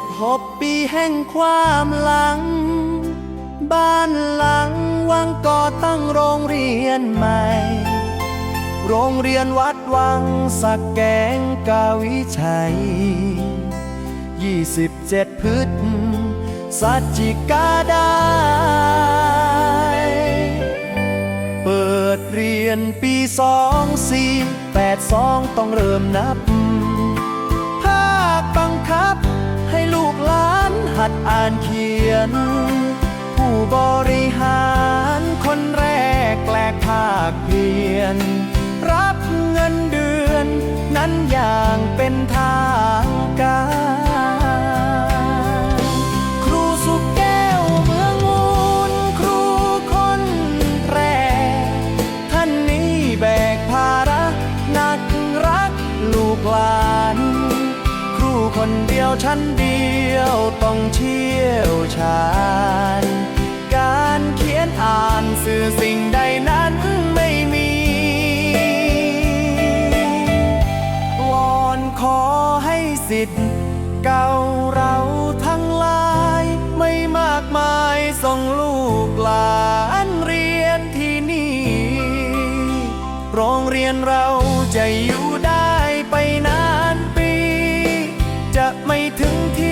16ปีแห่งความหลัง บ้านหลังวังก่อตั้งโรงเรียนใหม่ โรงเรียนวัดวังสักแกงกาวิชัย 27 พฤศสัจจิกาได้เปิดเรียนปีสองสี่แปดสองต้องเริ่มนับภาคบังคับ หัดอ่านเขียน ผู้บริหารคนแรกแกลกภาคเพียน รับเงินเดือน นั้นอย่างเป็นทางการครูสุกแก้วเมืองมูลครูคนแรก ท่านนี้แบกภาระหนักรักลูกหลาน คนเดียวชั้นเดียวต้องเชี่ยวชาญ การเขียนอ่านสื่อสิ่งใดนั้นไม่มี วอนขอให้สิทธิ์เก่าเราทั้งหลาย ไม่มากมายส่งลูกหลานเรียนที่นี่ โรงเรียนเราจะอยู่ได้ ไม่ถึงที่